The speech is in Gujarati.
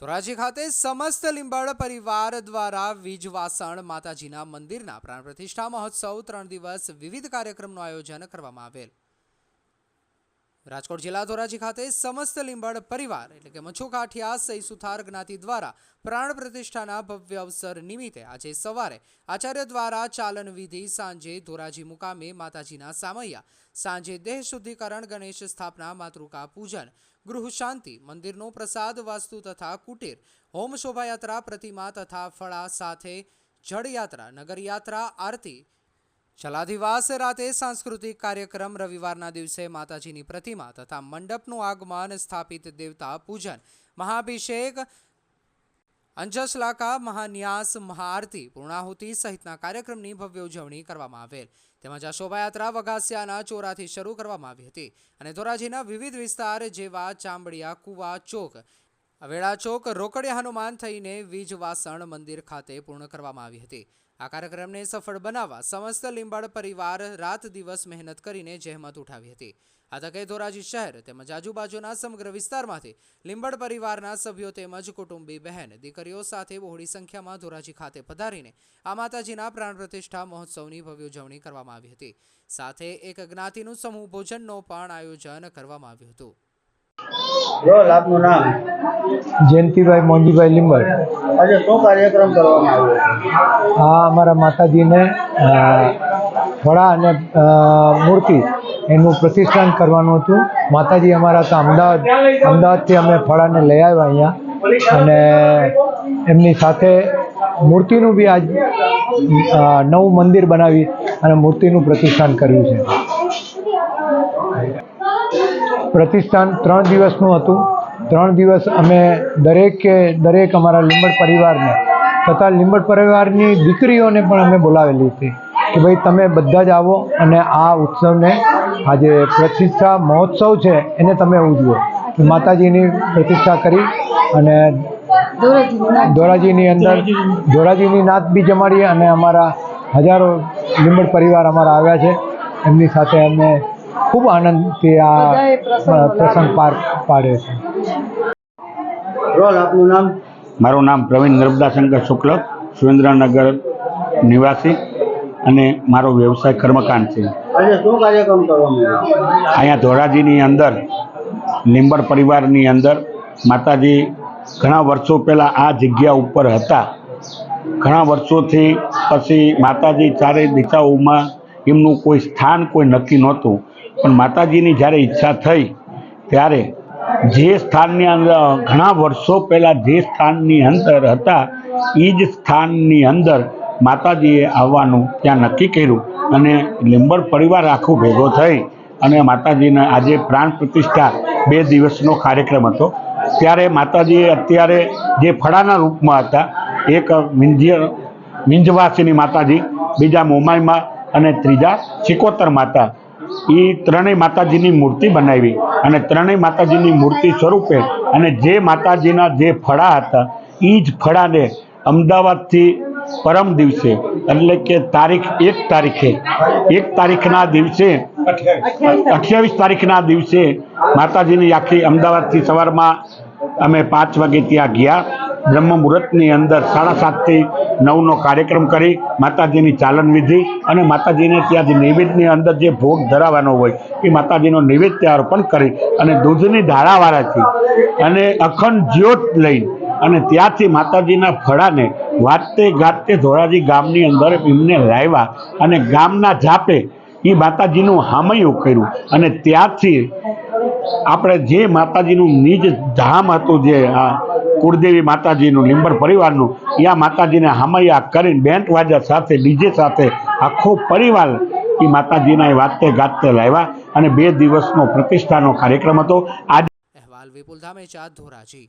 ધોરાજી ખાતે સમસ્ત લીંબાડ પરિવાર દ્વારા વીજવાસણ માતાજીના મંદિરના પ્રાણ પ્રતિષ્ઠા મહોત્સવ ત્રણ દિવસ વિવિધ કાર્યક્રમનું આયોજન કરવામાં આવેલ. રાજકોટ જિલ્લા ધોરાજી ખાતે સમસ્ત લીંબાડ પરિવાર એટલે કે મચ્છુ કાઠિયા સહી સુથાર જ્ઞાતિ દ્વારા પ્રાણ પ્રતિષ્ઠાના ભવ્ય અવસર નિમિત્તે આજે સવારે આચાર્ય દ્વારા ચાલન વિધિ સાંજે ધોરાજી મુકામે માતાજીના સામૈયા, સાંજે દેહ શુદ્ધિકરણ, ગણેશ સ્થાપના, માતૃકા પૂજન, ગૃહ શાંતિ, મંદિરનો પ્રસાદ, વાસ્તુ તથા કુટીર, હોમ શોભાયાત્રા, પ્રતિમા તથા ફળા સાથે જળયાત્રા, નગરયાત્રા, આરતી ચલાધિવાસ રાતે સાંસ્કૃતિક કાર્યક્રમ રવિવારના દિવસે માતાજીની પ્રતિમા તથા મંડપનું આગમન સ્થાપિત દેવતા પૂજન, મહાભિષેક, અંજસલાકા, મહાન્યાસ, મહાઆરતી, પૂર્ણાહુતિ સહિતના કાર્યક્રમની ભવ્ય ઉજવણી કરવામાં આવેલ. તેમજ આ શોભાયાત્રા વઘાસિયાના ચોરાથી શરૂ કરવામાં આવી હતી અને ધોરાજીના વિવિધ વિસ્તાર જેવા ચાંબડિયા કુવા, ચોક વેળા ચોક રોકડિયા હનુમાન થઈને વીજવાસણ મંદિર ખાતે પૂર્ણ કરવામાં આવી હતી. આ કાર્યક્રમને સફળ બનાવવા સમસ્ત લીંબાડ પરિવાર રાત દિવસ મહેનત કરીને જહેમત ઉઠાવી હતી. આ તકે ધોરાજી શહેર તેમજ આજુબાજુના સમગ્ર વિસ્તારમાંથી લીંબડ પરિવારના સભ્યો તેમજ કુટુંબી બહેન, દીકરીઓ સાથે બહોળી સંખ્યામાં ધોરાજી ખાતે પધારીને આ માતાજીના પ્રાણ પ્રતિષ્ઠા મહોત્સવની ભવ્ય ઉજવણી કરવામાં આવી હતી. સાથે એક જ્ઞાતિનું સમૂહ ભોજનનો પણ આયોજન કરવામાં આવ્યું હતું. જયંતિભાઈ મોંજીભાઈ લીંબડ. આજે શું કાર્યક્રમ કરવામાં આવ્યો હા, અમારા માતાજીને ફળા અને મૂર્તિ એનું પ્રતિષ્ઠાન કરવાનું હતું. માતાજી અમારા તો અમદાવાદ, અમદાવાદથી અમે ફળાને લઈ આવ્યા અહીંયા. અને એમની સાથે મૂર્તિનું બી આજ નવું મંદિર બનાવી અને મૂર્તિનું પ્રતિષ્ઠાન કર્યું છે. પ્રતિષ્ઠાન ત્રણ દિવસનું હતું. ત્રણ દિવસ અમે દરેકે દરેક અમારા લીંબડ પરિવારને તથા લીંબડ પરિવારની દીકરીઓને પણ અમે બોલાવેલી હતી કે ભાઈ તમે બધા જ આવો અને આ ઉત્સવને આજે પ્રતિષ્ઠા મહોત્સવ છે એને તમે ઉજવો. માતાજીની પ્રતિષ્ઠા કરી અને ધોરાજીની અંદર ધોરાજીની નાત બી જમાડી અને અમારા હજારો લીંબડ પરિવાર અમારા આવ્યા છે. એમની સાથે અમે ખૂબ આનંદથી આ પ્રસંગ પાર પાડ્યો છે. રોલ આપનું નામ? મારું નામ પ્રવીણ નર્મદાશંકર શુક્લ સુરેન્દ્રનગર નિવાસી અને મારો વ્યવસાય કર્મકાંડ છે. આજે શું કાર્યક્રમ અહીંયા ધોરાજીની અંદર લીંબર પરિવારની અંદર માતાજી ઘણા વર્ષો પહેલાં આ જગ્યા ઉપર હતા. ઘણા વર્ષોથી પછી માતાજી ચારે દિશાઓમાં એમનું કોઈ સ્થાન કોઈ નક્કી નહોતું. પણ માતાજીની જ્યારે ઈચ્છા થઈ ત્યારે જે સ્થાનની અંદર ઘણા વર્ષો પહેલાં જે સ્થાનની અંદર હતા એ જ સ્થાનની અંદર માતાજીએ આવવાનું ત્યાં નક્કી કર્યું અને લીંબર પરિવાર આખું ભેગો થઈ અને માતાજીને આજે પ્રાણ પ્રતિષ્ઠા બે દિવસનો કાર્યક્રમ હતો. ત્યારે માતાજીએ અત્યારે જે ફળાના રૂપમાં હતા, એક મિંજ્ય મિંજવાસીની માતાજી, બીજા મોમાઈમાં અને ત્રીજા ચિકોતર માતા એ ત્રણેય માતાજીની મૂર્તિ બનાવી અને ત્રણેય માતાજીની મૂર્તિ સ્વરૂપે અને જે માતાજીના જે ફળા હતા એ જ ફળાને અમદાવાદથી પરમ દિવસે, એટલે કે તારીખ એક તારીખે, એક તારીખના દિવસે, અઠ્યાવીસ તારીખના દિવસે માતાજીની આખી અમદાવાદથી સવારમાં અમે પાંચ વાગે ત્યાં ગયા. બ્રહ્મ મુહૂર્તની અંદર સાડા સાતથી નવનો કાર્યક્રમ કરી માતાજીની ચાલન વિધિ અને માતાજીને ત્યાં જે નૈવેદ્યની અંદર જે ભોગ ધરાવવાનો હોય એ માતાજીનો નૈવેદ્ય અર્પણ કરી અને દૂધની ધારાવાળાથી અને અખંડ જ્યોત લઈ અને ત્યાંથી માતાજીના ફળાને વાતે ગાતે ધોરાજી ગામની અંદર એમને લાવ્યા અને ગામના જાપે એ માતાજીનું હામયું કર્યું. અને ત્યાંથી આપણે જે માતાજીનું નિજ ધામ હતું જે આ કુળદેવી માતાજીનું, લીંબર પરિવારનું ત્યાં માતાજીને હમૈયા કરીને બેન્ટ વાજા સાથે, ડીજે સાથે આખો પરિવાર એ માતાજીના એ વાતે ગાતે લાવ્યા અને બે દિવસનો પ્રતિષ્ઠાનો કાર્યક્રમ હતો. આજે અહેવાલ વિપુલ ધામેચા, ધોરાજી.